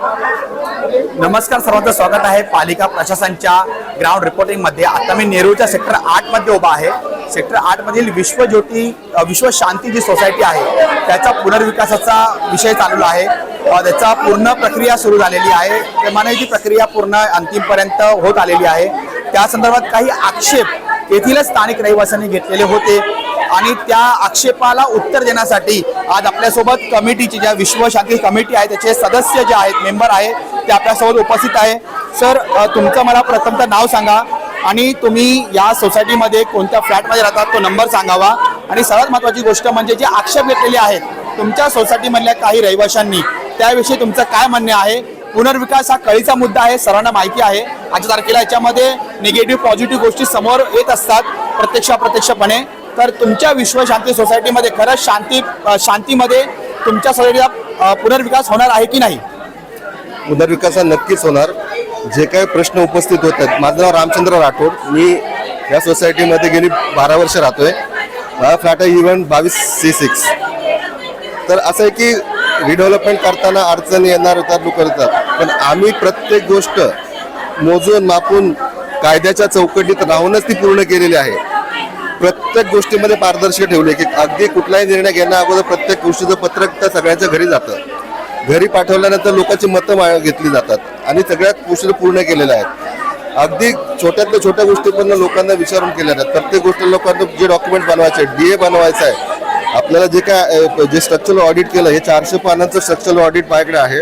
नमस्कार सर्वांचं स्वागत आहे पालिका प्रशासनच्या ग्राउंड रिपोर्टिंगमध्ये. आता मी नेरूळच्या सेक्टर आठमध्ये उभा आहे. सेक्टर आठ मधील विश्वज्योती विश्व शांती जी सोसायटी आहे त्याचा पुनर्विकासाचा विषय चालू आहे. त्याचा पूर्ण प्रक्रिया सुरू झालेली आहे. प्रमाणे जी प्रक्रिया पूर्ण अंतिमपर्यंत होत आलेली आहे. त्या संदर्भात काही आक्षेप येथीलच स्थानिक रहिवाशांनी घेतलेले होते. आणि त्या आक्षेपाला उत्तर देण्यासाठी आज आपल्यासोबत कमिटीची ज्या विश्वशांती कमिटी आहे त्याचे सदस्य जे आहेत मेंबर आहे ते आपल्यासोबत उपस्थित आहे. सर तुमचं मला प्रथमतः नाव सांगा आणि तुम्ही या सोसायटीमध्ये कोणत्या फ्लॅटमध्ये राहतात तो नंबर सांगावा. आणि सर्वात महत्त्वाची गोष्ट म्हणजे जे आक्षेप घेतलेले आहेत तुमच्या सोसायटीमधल्या काही रहिवाशांनी त्याविषयी तुमचं काय म्हणणे आहे? पुनर्विकास हा कळीचा मुद्दा आहे सर्वांना माहिती आहे. आजच्या तारखेला याच्यामध्ये निगेटिव्ह पॉझिटिव्ह गोष्टी समोर येत असतात प्रत्यक्ष अप्रत्यक्षपणे तर तुमच्या विश्व शांती सोसायटीमध्ये खरंच शांती शांतीमध्ये तुमच्या सोसायटीचा पुनर्विकास होणार आहे की नाही? पुनर्विकास हा नक्कीच होणार. जे काही प्रश्न उपस्थित होत आहेत माझं नाव रामचंद्र राठोड. मी या सोसायटीमध्ये गेली बारा वर्ष राहतोय. माझा फ्लॅट आहे इव्हन बावीस सी सिक्स. तर असं आहे की रिडेव्हलपमेंट करताना अडचणी येणार होतात लोक येतात पण आम्ही प्रत्येक गोष्ट मोजून मापून कायद्याच्या चौकटीत राहूनच ती पूर्ण केलेली आहे. प्रत्येक गोष्टीमध्ये पारदर्शक ठेवले की अगदी कुठलाही निर्णय घेण्या अगोदर प्रत्येक गोष्टीचं पत्रक त्या सगळ्यांच्या घरी जातं. घरी पाठवल्यानंतर लोकांची मतं मा- घेतली जातात आणि सगळ्यात गोष्टी पूर्ण केलेल्या आहेत. अगदी छोट्यातल्या छोट्या गोष्टी पण लोकांना विचारून केल्या जातात प्रत्येक गोष्ट लोकांना जे डॉक्युमेंट बनवायचे डी ए बनवायचं आहे आपल्याला जे काय जे स्ट्रक्चरल ऑडिट केलं हे चारशे पानांचं स्ट्रक्चरल ऑडिट माझ्याकडे आहे.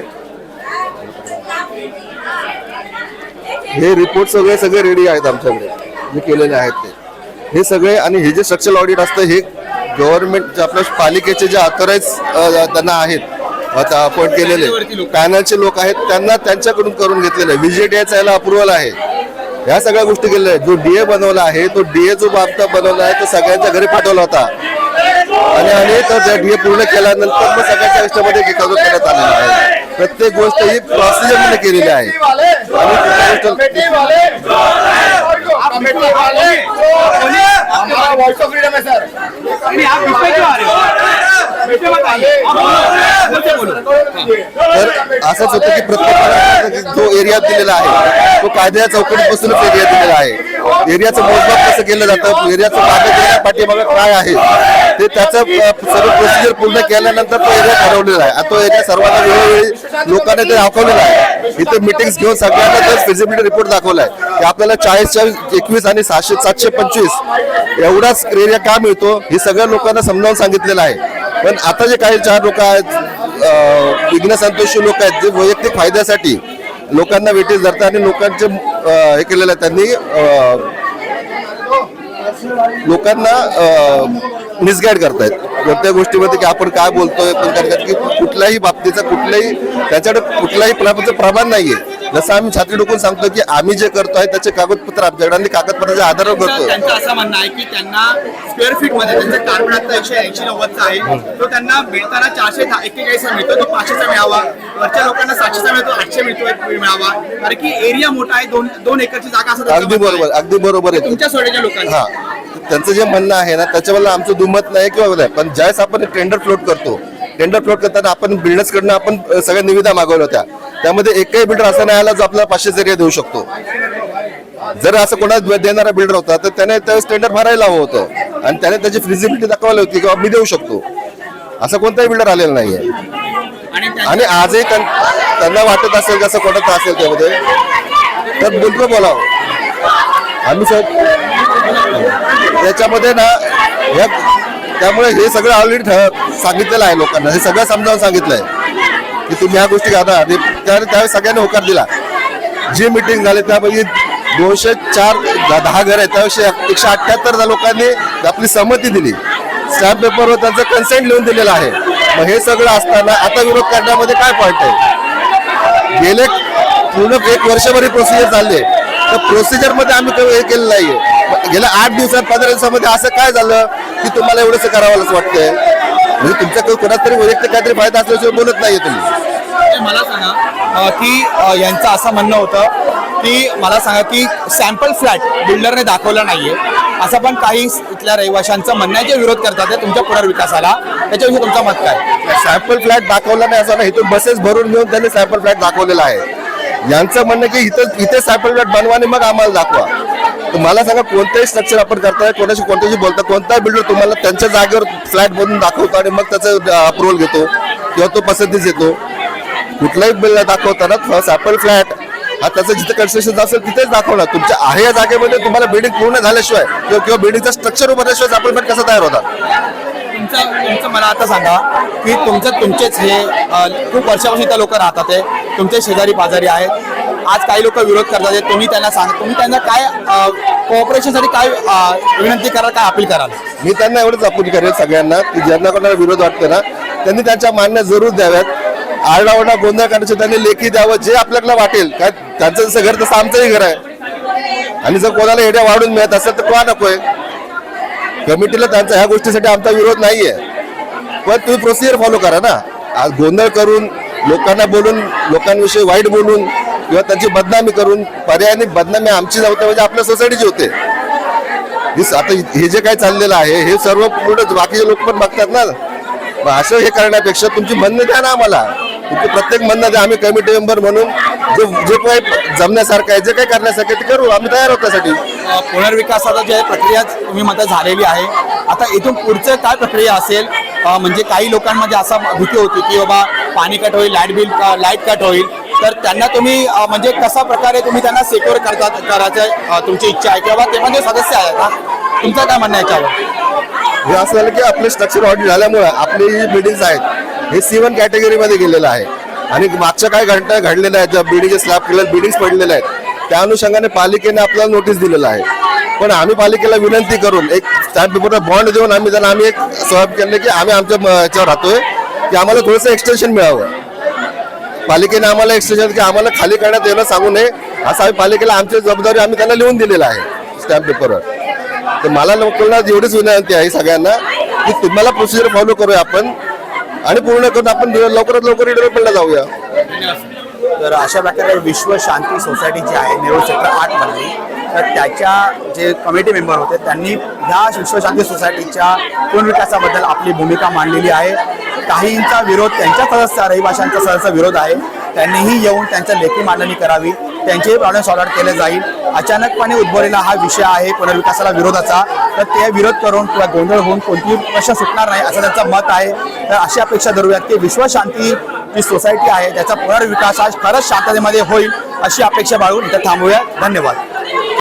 हे रिपोर्ट सगळे सगळे रेडी आहेत आमच्याकडे. जे केलेले आहेत ते. हे सगळे आणि हे जे स्ट्रक्चरल ऑडिट असतं हे गव्हर्नमेंट आपल्या पालिकेचे जे ऑथराईज त्यांना आहेत. आता अपॉइंट केलेले. पॅनलचे लोक आहेत त्यांना त्यांच्याकडून करून घेतलेलं आहे. व्हीजीटीआयचा याला अप्रुव्हल आहे. ह्या सगळ्या गोष्टी केलेल्या आहेत. जो डीए बनवला आहे तो डीए जो बाबता बनवला आहे तो सगळ्यांच्या घरी पाठवला होता. आणि अनेक डीए पूर्ण केल्यानंतर मग सगळ्यांच्या लिस्टमध्ये करण्यात आलेला आहे. प्रत्येक गोष्ट ही प्रोसिजरमध्ये केलेली आहे. आणि कुठली गोष्ट- तर असंच होतं की प्रत्येक जो एरिया दिलेला आहे तो कायद्या चौकटीपासूनच एरिया दिलेला आहे. एरियाचं मोजमाप कसं केलं जातं? एरियाचं मागे देण्या पाठीमागे काय आहे? ते त्याचं सर्व प्रोसिजर पूर्ण केल्यानंतर तो एरिया ठरवलेला आहे. आणि तो एरिया सर्वांना वेळोवेळी लोकांना ते दाखवलेला आहे. इथे मिटिंग्स घेऊन सगळ्यांना तर फिजिबिलिटी रिपोर्ट दाखवला आहे. की आपल्याला चाळीसच्या एकवीस आणि सहाशे सातशे पंचवीस एवढाच एरिया का मिळतो हे सगळ्या लोकांना समजावून सांगितलेलं आहे. पण आता जे काही चार लोक आहेत विघ्न संतोषी लोक आहेत जे वैयक्तिक फायद्यासाठी लोकांना वेटीस धरतात आणि लोकांचे हे केलेलं आहे त्यांनी लोकांना मिसगाईड करतायत. कोणत्या गोष्टीमध्ये की आपण काय बोलतोय पण करतात की कुठल्याही बाबतीचा कुठल्याही त्याच्याकडे कुठल्याही प्रमाणाचं प्रमाण नाहीये. जसं आम्ही छाती डोकून सांगतो की आम्ही जे करतोय त्याचे कागदपत्र आमच्याकडे आणि कागदपत्राच्या आधारावर करतोय त्यांचं असं म्हणणं आहे की त्यांना स्क्वेअर फीटमध्ये त्यांचं कार्बन आता एकशे ऐंशी नव्वदचा आहे. तो त्यांना मिळताना चारशे एक्केचाळीसचा मिळतो तो पाचशेचा मिळावा. वरच्या लोकांना सातशेचा मिळतो आठशे मिळतो एक मिळावा. कारण की एरिया मोठा आहे दोन दोन एकरची जागा असं अगदी बरोबर आहे. अगदी बरोबर आहे. तुमच्या सोयीच्या लोकांना हा. त्यांचं जे म्हणणं आहे ना त्याच्यावर आमचं दुमत नाही किंवा नाही पण ज्यावेळेस आपण टेंडर फ्लोट करतो टेंडर फ्लोट करताना आपण बिल्डर्स कडनं आपण सगळ्या निविदा मागवल्या होत्या. त्यामध्ये एकही बिल्डर असा नाही आला जो आपल्याला पाचशे एरिया देऊ शकतो. जर असं कोणा देणारा बिल्डर होता तर त्याने त्यावेळेस टेंडर भरायला हवं होतं. आणि त्याने त्याची फिजिबिलिटी दाखवली होती किंवा मी देऊ शकतो. असं कोणताही बिल्डर आलेला नाहीये. आणि त्या- आणि आजही त्यां- त्यांना वाटत असेल कसं कोणतं असेल त्यामध्ये तर बिलकुल बोलावं. आम्ही सर त्याच्यामध्ये ना त्यामुळे हे सगळं ऑलरेडी सांगितलेलं आहे लोकांना. हे सगळं समजावून सांगितलंय. की तुम्ही ह्या गोष्टी घाला आणि त्यावेळेस सगळ्यांनी होकार दिला. जी मिटिंग झाली त्यापैकी दोनशे चार दहा घर आहेत. त्याविषयी एकशे अठ्ठ्याहत्तर लोकांनी आपली संमती दिली. स्टॅम्प पेपरवर त्यांचं कन्सेंट लिहून दिलेलं आहे. मग हे सगळं असताना आता विरोध करण्यामध्ये काय पॉईंट आहे? गेले पूर्ण एक वर्षभर प्रोसिजर चालली आहे. तर प्रोसिजरमध्ये आम्ही हे केलं नाहीये. गेल्या आठ दिवसात पंधरा दिवसामध्ये असं काय झालं की तुम्हाला एवढंसं करावं वाटतंय? म्हणजे तुमच्या कोणाच तरी वैयक्तिक काहीतरी फायदा असल्याशिवाय बोलत नाहीये तुम्ही. मला सांगा की यांचं असं म्हणणं होतं की मला सांगा की सॅम्पल फ्लॅट बिल्डरने दाखवला नाहीये. असं पण काही इथल्या रहिवाशांचं म्हणणं जे विरोध करतात ते तुमच्या पुनर्विकासाला. त्याच्याविषयी तुमचं मत काय? सॅम्पल फ्लॅट दाखवला नाही असं नाही इथून बसेस भरून घेऊन त्यांनी सॅम्पल फ्लॅट दाखवलेला आहे. यांचं म्हणणं की इथं इथे सॅम्पल फ्लॅट बनवा आणि मग आम्हाला दाखवा. तर मला सांगा कोणतंही स्ट्रक्चर आपण करताय कोणाशी कोणत्याशी बोलता कोणताही बिल्डर तुम्हाला त्यांच्या जागेवर फ्लॅट बनवून दाखवतो आणि मग त्याचं अप्रुव्हल घेतो किंवा तो पसंतीस येतो. कुठलाही बिल्डर दाखवताना सॅम्पल फ्लॅट हा त्याचं जिथे कन्स्ट्रक्शन असेल तिथेच दाखवणार. तुमच्या आहे या जागेमध्ये तुम्हाला बिल्डिंग पूर्ण झाल्याशिवाय किंवा किंवा बिल्डिंगचं स्ट्रक्चर उभारल्याशिवाय आपण फ्लॅट कसं तयार होतात तुमचं तुमचं मला आता सांगा की तुमचं तुमचेच हे खूप वर्षापासून त्या लोक राहतात आहे तुमचे शेजारी पाजारी आहेत. आज काही लोक विरोध करतात तुम्ही त्यांना सांग तुम्ही त्यांना काय कॉपरेशनसाठी काय विनंती कराल काय अपील कराल? मी त्यांना एवढंच अपील करेल सगळ्यांना की ज्यांना कोणाला विरोध वाटतो ना त्यांनी त्यांच्या मान्य जरूर द्याव्यात. आरडाओरडा गोंधळ करण्याचे त्यांनी लेखी द्यावं जे आपल्याला वाटेल. काय त्यांचं जसं घर तसं आमचंही घर आहे. आणि जर कोणाला एड्या वाढून मिळत असेल तर का नकोय. कमिटीला त्यांचा ह्या गोष्टीसाठी आमचा विरोध नाहीये. पण तुम्ही प्रोसिजर फॉलो करा ना. आज गोंधळ करून लोकांना बोलून लोकांविषयी वाईट बोलून किंवा त्यांची बदनामी करून पर्यायाने बदनामी आमची जाऊ म्हणजे आपल्या सोसायटीची होते. आता हे जे काय चाललेलं आहे हे सर्व पूर्ण बाकीचे लोक पण बघतात ना. मग असं हे करण्यापेक्षा तुमची म्हणणं द्या ना आम्हाला. तुमची प्रत्येक म्हणणं द्या. आम्ही कमिटी मेंबर म्हणून जे जे काही जमण्यासारखं आहे जे काही करण्यासारखं आहे ते करू. आम्ही तयार होण्यासाठी त्यासाठी. पुनर्विकासाचा जे प्रक्रिया तुम्ही मत झालेली आहे. आता इथून पुढचं काय प्रक्रिया असेल? म्हणजे काही लोकांमध्ये असा भीती होती की बाबा पाणी कट होईल लाइट बिल लाइट कट होईल. तर त्यांना तुम्ही म्हणजे कशा प्रकारे तुम्ही त्यांना सेक्युअर करतात करायचं तुमची इच्छा आहे? किंवा ते म्हणजे सदस्य आहे का तुमचं काय म्हणणं आहे याच्यावर? हे असं झालं की आपले स्ट्रक्चर ऑडिट झाल्यामुळे आपली जी बिल्डिंग्स आहेत हे सी वन कॅटेगरीमध्ये गेलेलं आहे. आणि मागच्या काही घटना घडलेल्या आहेत ज्या बिल्डिंगचे स्लॅब केलेल्या बिल्डिंग्स पडलेल्या आहेत त्या अनुषंगाने पालिकेने आपल्याला नोटीस दिलेलं आहे. पण आम्ही पालिकेला विनंती करून एक स्टॅम्प पेपरला बॉन्ड देऊन आम्ही त्यांना आम्ही एक सहब केले की आम्ही आमच्या याच्यावर राहतोय की आम्हाला थोडंसं एक्सटेन्शन मिळावं. पालिकेने आम्हाला एक्सटेन्शन की आम्हाला खाली करण्यात येणं सांगू नये असं आम्ही पालिकेला आमची जबाबदारी आम्ही त्यांना लिहून दिलेलं आहे स्टॅम्प पेपरवर तर मला लोकांना एवढीच विनंती आहे सगळ्यांना की तुम्हाला प्रोसिजर फॉलो करूया आपण आणि पूर्ण करून आपण लवकरात लवकर डेव्हलपमेंटला जाऊया. तर अशा प्रकारे विश्व शांती सोसायटी जी आहे नेहरू सेक्टर आठ मधली तर त्याच्या जे कमिटी मेंबर होते त्यांनी ह्या विश्वशांती सोसायटीच्या पुनर्विकासाबद्दल आपली भूमिका मांडलेली आहे. काहींचा विरोध त्यांच्या सदस्य रहिवाशांचा सदस्य विरोध आहे. त्यांनीही येऊन त्यांच्या लेखी मांडणी करावी. त्यांचेही प्रॉब्लेम सॉल्व आउट केले जाईल. अचानकपणे उद्भवलेला हा विषय आहे पुनर्विकासाला विरोधाचा. तर ते विरोध करून किंवा गोंधळ होऊन कोणतीही प्रश्न सुटणार नाही असं त्यांचं मत आहे. तर अशी अपेक्षा धरूयात की विश्वशांती जी सोसायटी आहे त्याचा पुनर्विकास हा खरंच शांततेमध्ये होईल अशी अपेक्षा बाळगून इथं थांबूया धन्यवाद.